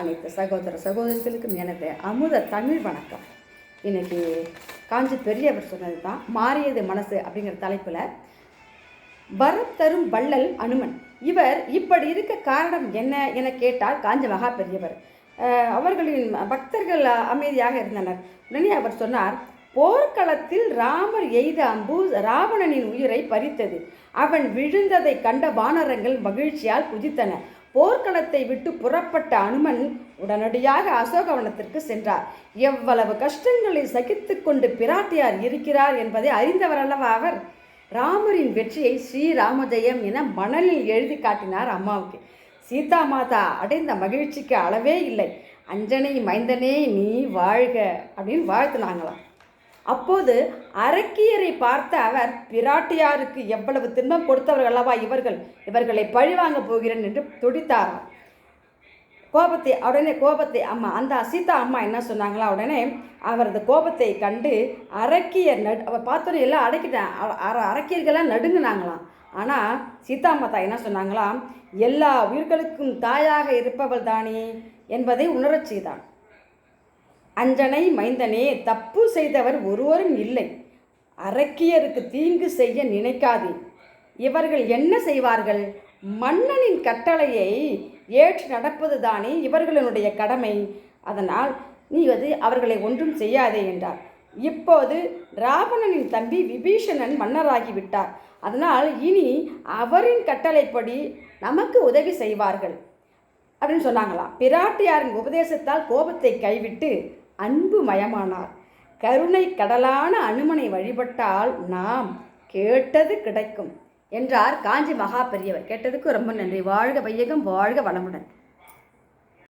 அனைத்து சகோதர சகோதரிகளுக்கும் எனது அமுத தமிழ் வணக்கம். இன்றைக்கி காஞ்சி பெரியவர் சொன்னது தான் மாறியது மனசு அப்படிங்கிற தலைப்பில் வரம் தரும் வள்ளல் அனுமன். இவர் இப்படி இருக்க காரணம் என்ன என கேட்டார் காஞ்சி மகா பெரியவர். அவர்களின் பக்தர்கள் அமைதியாக இருந்தனர். உடனே அவர் சொன்னார் போர்க்களத்தில் ராமர் எய்த அம்பு ராவணனின் உயிரை பறித்தது. அவன் விழுந்ததை கண்ட வானரங்கள் மகிழ்ச்சியால் குதித்தன. போர்க்களத்தை விட்டு புறப்பட்ட அனுமன் உடனடியாக அசோகவனத்திற்கு சென்றார். எவ்வளவு கஷ்டங்களை சகித்து கொண்டு பிராட்டியார் இருக்கிறார் என்பதை அறிந்தவர் அல்லவா அவர்? ராமரின் வெற்றியை ஸ்ரீராமஜெயம் என மணலில் எழுதி காட்டினார் அம்மாவுக்கு. சீதா மாதா அடைந்த மகிழ்ச்சிக்கு அளவே இல்லை. அஞ்சனை மைந்தனே நீ வாழ்க அப்படின்னு வாழ்த்துனாங்களாம். அப்போது அரக்கியரை பார்த்த அவர் பிராட்டியாருக்கு எவ்வளவு துன்பம் கொடுத்தவர்கள் அல்லவா இவர்கள்? இவர்களை பழிவாங்க போகிறேன் என்று துடித்தாராம். கோபத்தை உடனே கோபத்தை அம்மா அந்த சீதா அம்மா என்ன சொன்னாங்களா? உடனே அவரது கோபத்தை கண்டு அரக்கியர் நடு அவர் பார்த்தோன்னே எல்லாம் அடக்கிட்டேன். அ- அர- அரக்கியர்கள்லாம் ஆனால் சீதா மாதா என்ன சொன்னாங்களாம்? எல்லா உயிர்களுக்கும் தாயாக இருப்பவள் தானே என்பதை உணரச் செய்தான். அஞ்சனை மைந்தனே தப்பு செய்தவர் ஒருவரும் இல்லை. அரக்கியருக்கு தீங்கு செய்ய நினைக்காதே. இவர்கள் என்ன செய்வார்கள்? மன்னனின் கட்டளையை ஏற்று நடப்பது தானே இவர்களுடைய கடமை. அதனால் நீ அது அவர்களை ஒன்றும் செய்யாதே என்றார். இப்போது ராவணனின் தம்பி விபீஷணன் மன்னராகிவிட்டார். அதனால் இனி அவரின் கட்டளைப்படி நமக்கு உதவி செய்வார்கள். அப்படின்னு சொன்னாங்களாம். பிராட்டியாரின் உபதேசத்தால் கோபத்தை கைவிட்டு அன்பு மயமானார் கருணை கடலான அனுமனை வழிபட்டால் நாம் கேட்டது கிடைக்கும் என்றார் காஞ்சி மகா பெரியவர். கேட்டதுக்கு ரொம்ப நன்றி. வாழ்க வையகம் வாழ்க வளமுடன்.